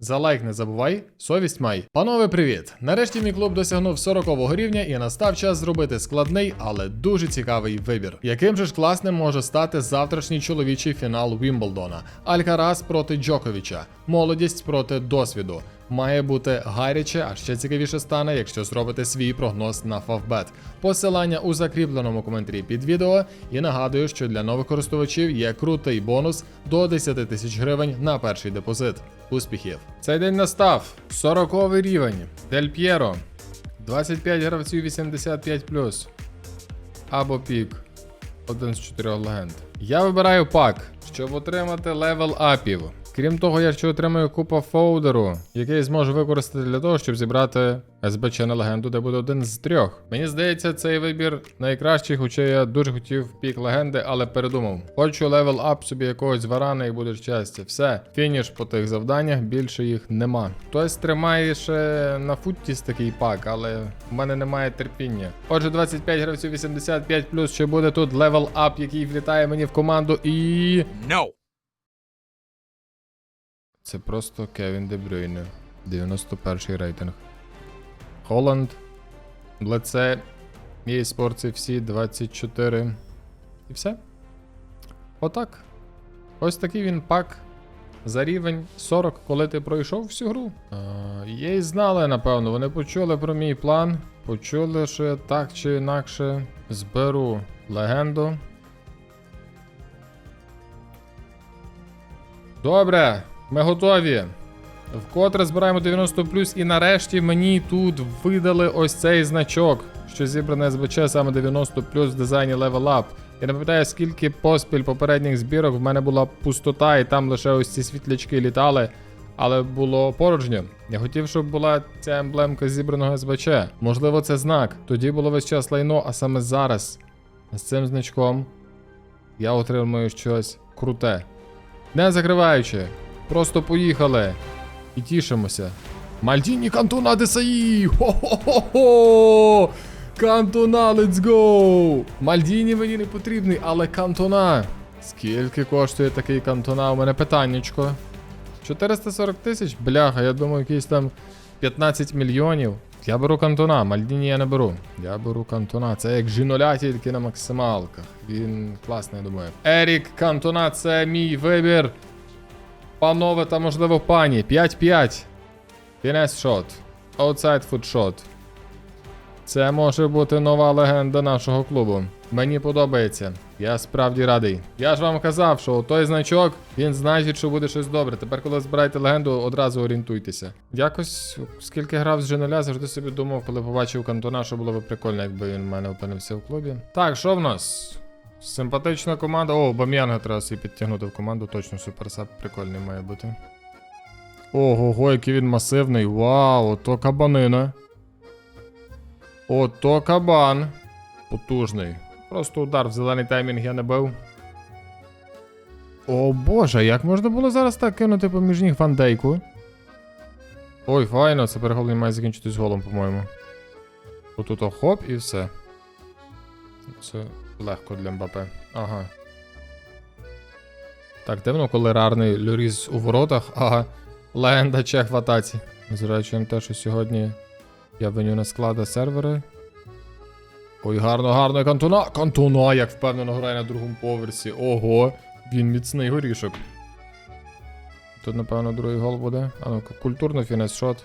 За лайк не забувай, совість май. Панове, привіт! Нарешті мій клуб досягнув 40-го рівня і настав час зробити складний, але дуже цікавий вибір. Яким же ж класним може стати завтрашній чоловічий фінал Вімблдона? Алькарас проти Джоковіча, молодість проти досвіду. Має бути гаряче, а ще цікавіше стане, якщо зробите свій прогноз на Favbet. Посилання у закріпленому коментарі під відео. І нагадую, що для нових користувачів є крутий бонус до 10 тисяч гривень на перший депозит. Успіхів! Цей день настав 40 рівень. Дель П'єро. 25 гравців 85 Або пік. Один з чотирьох легенд. Я вибираю пак, щоб отримати левел апів. Крім того, я ще отримаю купа фоудеру, який зможу використати для того, щоб зібрати СБЧ на легенду, де буде один з трьох. Мені здається, цей вибір найкращий, хоча я дуже хотів пік легенди, але передумав. Хочу левел ап собі якогось варана і буде щастя. Все, фініш по тих завданнях, більше їх нема. Хтось тримає ще на футтіс такий пак, але в мене немає терпіння. Отже, 25 гравців 85 плюс ще буде тут левел ап, який влітає мені в команду і. No. Це просто Кевін Де Брюйне. 91 рейтинг. Холланд. Блеце. Є спорці всі 24. І все. Отак. Ось такий він пак. За рівень 40, коли ти пройшов всю гру. Їй знали, напевно. Вони почули про мій план. Почули, що я так чи інакше зберу легенду. Добре, ми готові. Вкотре збираємо 90 і нарешті мені тут видали ось цей значок, що зібране СБЧ саме 90 в дизайні Level Up. Я не пам'ятаю, скільки поспіль попередніх збірок в мене була пустота, і там лише ось ці світлячки літали, але було порожньо. Я хотів, щоб була ця емблемка зібраного СБЧ. Можливо, це знак. Тоді було весь час лайно, а саме зараз. З цим значком я отримую щось круте. Не закриваючи. Просто поїхали. І тішимося. Мальдіні Кантуна Десаї! Хо-хо-хо-хо! Кантуна, let's go! Мальдіні мені не потрібний, але Кантуна. Скільки коштує такий Кантуна? У мене питаннячко. 440 тисяч? Бляха, я думаю, якісь там 15 мільйонів. Я беру Кантуна, Мальдіні я не беру. Я беру Кантуна. Це як жіноля, тільки на максималках. Він класний, я думаю. Ерік Кантуна, це мій вибір. Панове та можливо пані. 5-5. Фінес шот. Outside foot. Це може бути нова легенда нашого клубу. Мені подобається. Я справді радий. Я ж вам казав, що той значок, він значить, що буде щось добре. Тепер, коли збираєте легенду, одразу орієнтуйтеся. Якось, скільки грав з Женоля, завжди собі думав, коли побачив кантона, що було б прикольно, якби він в мене опинився в клубі. Так, що в нас? Симпатична команда. О, Бам'янга треба собі підтягнути в команду, точно суперсап прикольний має бути. Ого, який він масивний. Вау, ото кабанина. Ото кабан. Потужний. Просто удар в зелений таймінг я не бив. О боже, як можна було зараз так кинути поміж ніг фандейку? Ой, файно, це перегол має закінчитись голом, по-моєму. Отут хоп і все. Це легко для Мбапе. Ага. Так, дивно, коли рарний Люріс у воротах, ага. Легенда чех в атаці. Незважаючи на те, що сьогодні я виню на склада сервери. Ой, гарно, гарно, Кантуна. Кантуна, як впевнено грає на другому поверсі. Ого, він міцний горішок. Тут, напевно, другий гол буде. А ну, культурно фінес шот.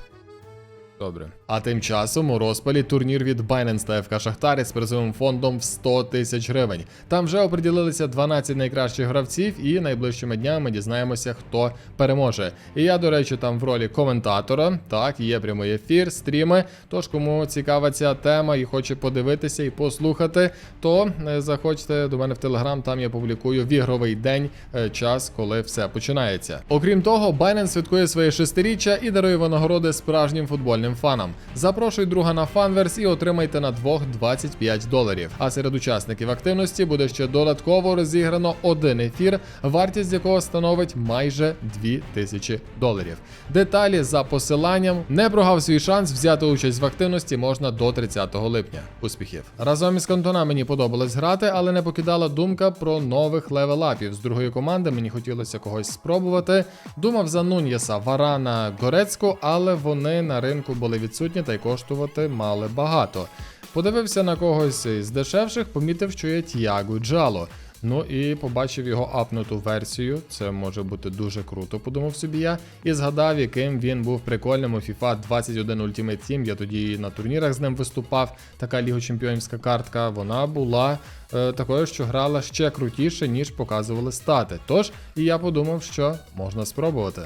Добре. А тим часом у розпалі турнір від Binance та ФК Шахтар з призовим фондом в 100 тисяч гривень. Там вже оприділилися 12 найкращих гравців, і найближчими днями дізнаємося, хто переможе. І я, до речі, там в ролі коментатора. Так, є прямий ефір, стріми. Тож, кому цікава ця тема і хоче подивитися і послухати, то е, заходьте до мене в телеграм. Там я публікую в ігровий день е, час, коли все починається. Окрім того, Binance святкує своє шестиріччя і дарує винагороди справжнім футбольним своїм фанам. Запрошуй друга на фанверс і отримайте на двох 25 доларів. А серед учасників активності буде ще додатково розіграно один ефір, вартість якого становить майже 2000 доларів. Деталі за посиланням не прогав свій шанс взяти участь в активності можна до 30 липня. Успіхів! Разом із кантона мені подобалось грати, але не покидала думка про нових левелапів. З другої команди мені хотілося когось спробувати. Думав за Нуньєса, Варана, Горецьку, але вони на ринку були відсутні та й коштувати мали багато. Подивився на когось із дешевших, помітив, що є Тіагу Джало. Ну і побачив його апнуту версію. Це може бути дуже круто, подумав собі я. І згадав, яким він був прикольним у FIFA 21 Ultimate Team. Я тоді на турнірах з ним виступав. Така ліго чемпіонська картка. Вона була е, такою, що грала ще крутіше, ніж показували стати. Тож, і я подумав, що можна спробувати.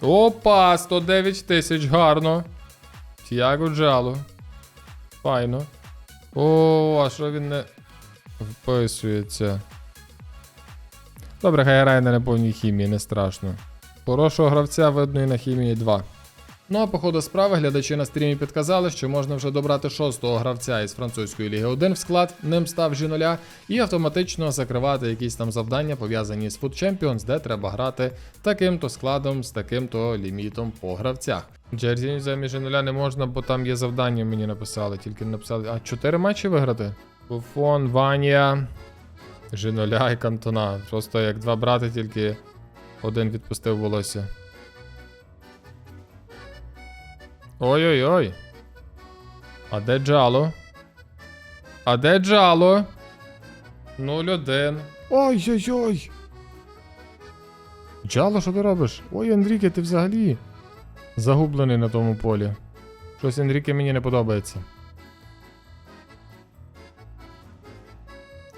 Опа, 109 тисяч, гарно. Тіаго Джало. Файно. О, а що він не вписується? Добре, хай грає на неповній хімії, не страшно. Хорошого гравця видно і на хімії 2. Ну а по ходу справи глядачі на стрімі підказали, що можна вже добрати шостого гравця із французької ліги 1 в склад, ним став G0, і автоматично закривати якісь там завдання, пов'язані з Food Champions, де треба грати таким-то складом з таким-то лімітом по гравцях. Джерзі заміж G0 не можна, бо там є завдання, мені написали, тільки написали. А 4 матчі виграти? Буфон, Ванія, G0 і Кантона. Просто як два брати, тільки один відпустив волосся. Ой-ой-ой. А де Джало? А де Джало? 0-1. Ой-ой-ой. Джало, що ти робиш? Ой, Енріке, ти взагалі загублений на тому полі. Щось Енріке мені не подобається.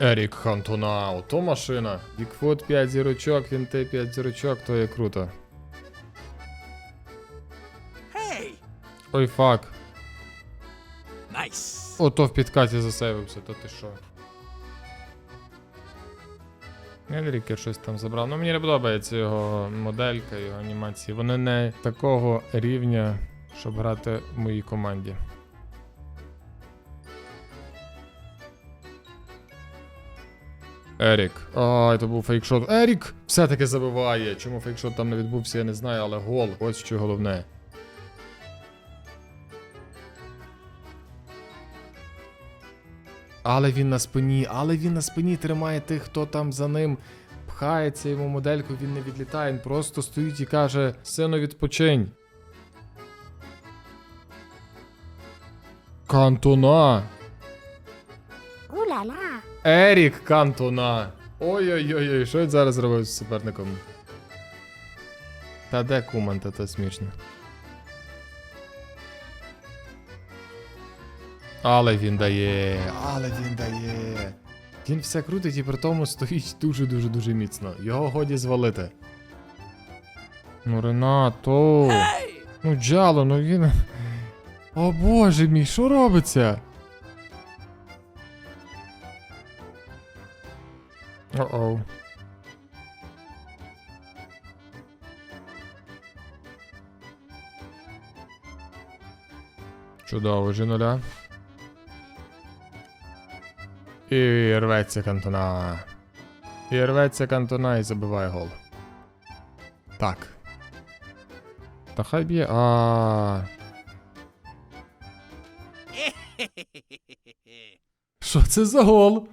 Ерік Хантона, ото машина. Бікфут 5 зірочок, Вінте 5 зірочок, то є круто. Ой, фак. Nice! Ото в підкаті засейвився, то ти що? Енріке щось там забрав. Ну мені не подобається його моделька, його анімації. Вони не такого рівня, щоб грати в моїй команді. Ерік. Ай, то був фейкшот. Ерік! Все-таки забиває. Чому фейкшот там не відбувся, я не знаю, але гол. Ось що головне. Але він на спині, але він на спині тримає тих, хто там за ним пхається йому модельку, він не відлітає, він просто стоїть і каже: Сину, відпочинь. Кантона. Уля-ля! Ерік Кантона. Ой-ой-ой, що він зараз зробив з суперником? Та де Куман, та це смішно. Але він дає, але він дає. Він все крутить і при тому стоїть дуже-дуже дуже міцно. Його годі звалити. Ну, Ренато. Ну, Джало, ну він. О боже мій, що робиться? О-оу. Чудово, G0. І рветься кантона. І рветься кантона і забиває гол. Так. Та хай б'є. А. Що це за гол?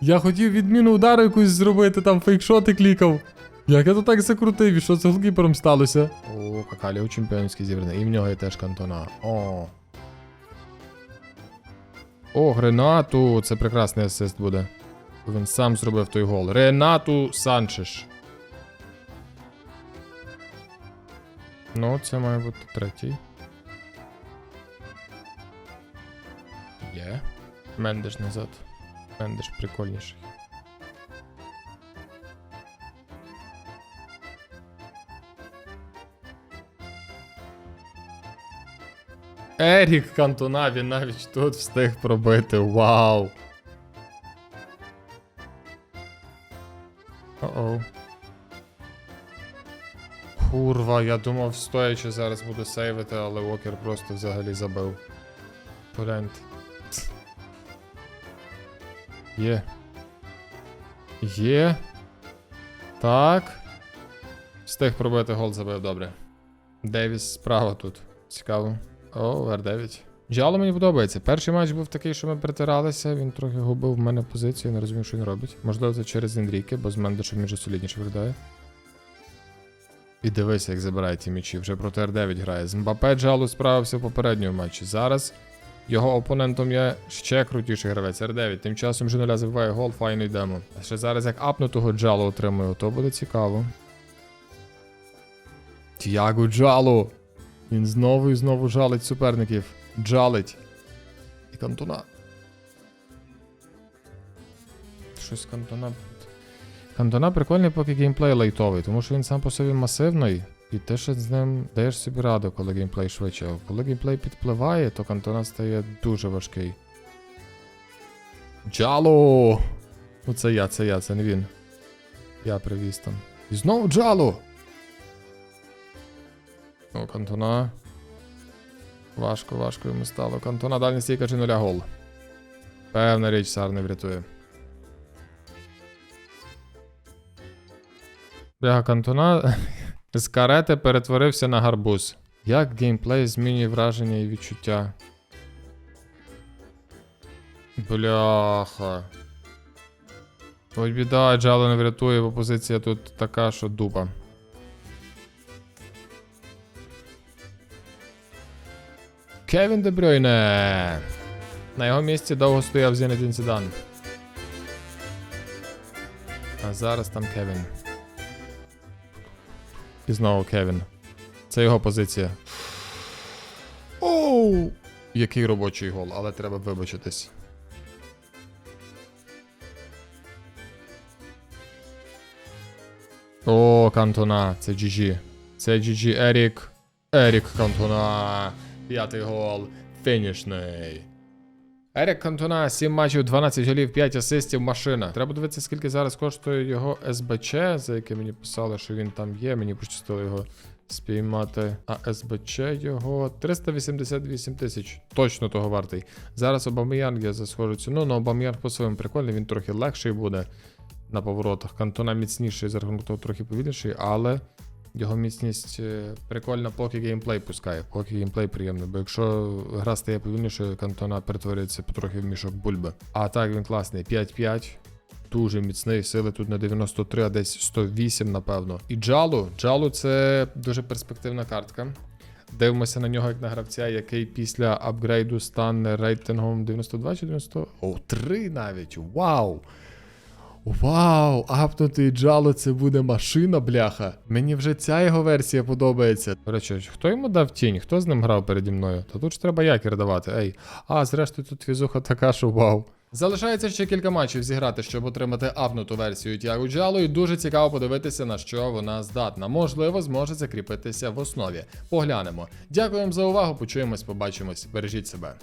Я хотів відміну удару якусь зробити, там фейкшоти клікав. Як я то так закрутив, і що з голкіпером сталося? О, какалі у чемпіонській зібраний. І в нього є теж кантона. О. О, Гренату. Це прекрасний асист буде. Він сам зробив той гол. Ренату Санчеш. Ну, це має бути третій. Є. Мендеш назад. Мендеш прикольніший. Ерік Кантона, він навіть тут встиг пробити. Вау! О-оу. Курва, я думав, стоячи зараз буду сейвити, але Вокер просто взагалі забив. Варіант. Є. Є. Так. Встиг пробити гол забив добре. Девіс справа тут. Цікаво. О, R9. Джало мені подобається. Перший матч був такий, що ми притиралися. Він трохи губив в мене позицію, не розумів, що він робить. Можливо, це через Енріке, бо з Мендешем він же солідніше виглядає. І дивися, як забирає ті м'ячі. Вже проти R9 грає. З Мбапе Джалу справився в попередньому матчі. Зараз його опонентом є ще крутіший гравець R9. Тим часом Жиноля забиває гол, файно йдемо. А ще зараз як апнутого Джалу отримую, то буде цікаво. Тіаго Джалу. Він знову і знову жалить суперників. Джалить. І Кантона. Щось Кантона. Кантона прикольний, поки геймплей лайтовий, тому що він сам по собі масивний. І те, що з ним даєш собі раду, коли геймплей швидше. А коли геймплей підпливає, то Кантона стає дуже важкий. Джалу! Ну це я, це я, це не він. Я привіз там. І знову Джалу! О, Кантона. Важко, важко йому стало. Кантона дальня стійка чи нуля гол. Певна річ, Сар не врятує. Бляга Кантона з карети перетворився на гарбуз. Як геймплей змінює враження і відчуття? Бляха. Ой, біда, Джало не врятує, бо позиція тут така, що дупа. Кевін Дебрюйне. На його місці довго стояв Зінедін Зідан. А зараз там Кевін. І знову Кевін. Це його позиція. Оу! Який робочий гол, але треба вибачитись. О, Кантона, це GG. Це GG Ерік. Ерік Кантона. П'ятий гол. Фінішний. Ерік Кантона, 7 матчів, 12 голів, 5 асистів, машина. Треба дивитися, скільки зараз коштує його СБЧ, за яке мені писали, що він там є. Мені пощастило його спіймати. А СБЧ його 388 тисяч. Точно того вартий. Зараз Обам'янг я за схожу ціну, але Обам'янг по-своєму прикольний, він трохи легший буде на поворотах. Кантона міцніший, за рахунок того трохи повільніший, але його міцність е, прикольна, поки геймплей пускає, поки геймплей приємний. Бо якщо гра стає повільнішою, кантона перетворюється потрохи в мішок бульби. А так він класний. 5-5. Дуже міцний, сили тут на 93, а десь 108, напевно. І Джалу. Джалу це дуже перспективна картка. Дивимося на нього як на гравця, який після апгрейду стане рейтингом 92 чи 90. О, 3 навіть! Вау! Вау, апнутий джало це буде машина, бляха. Мені вже ця його версія подобається. До речі, хто йому дав тінь? Хто з ним грав переді мною? Та тут ж треба якір давати. Ей. А, зрештою, тут фізуха така, що вау. Залишається ще кілька матчів зіграти, щоб отримати апнуту версію Тіагу Джалу, і дуже цікаво подивитися, на що вона здатна. Можливо, зможе закріпитися в основі. Поглянемо. Дякуємо за увагу. Почуємось, побачимось. Бережіть себе.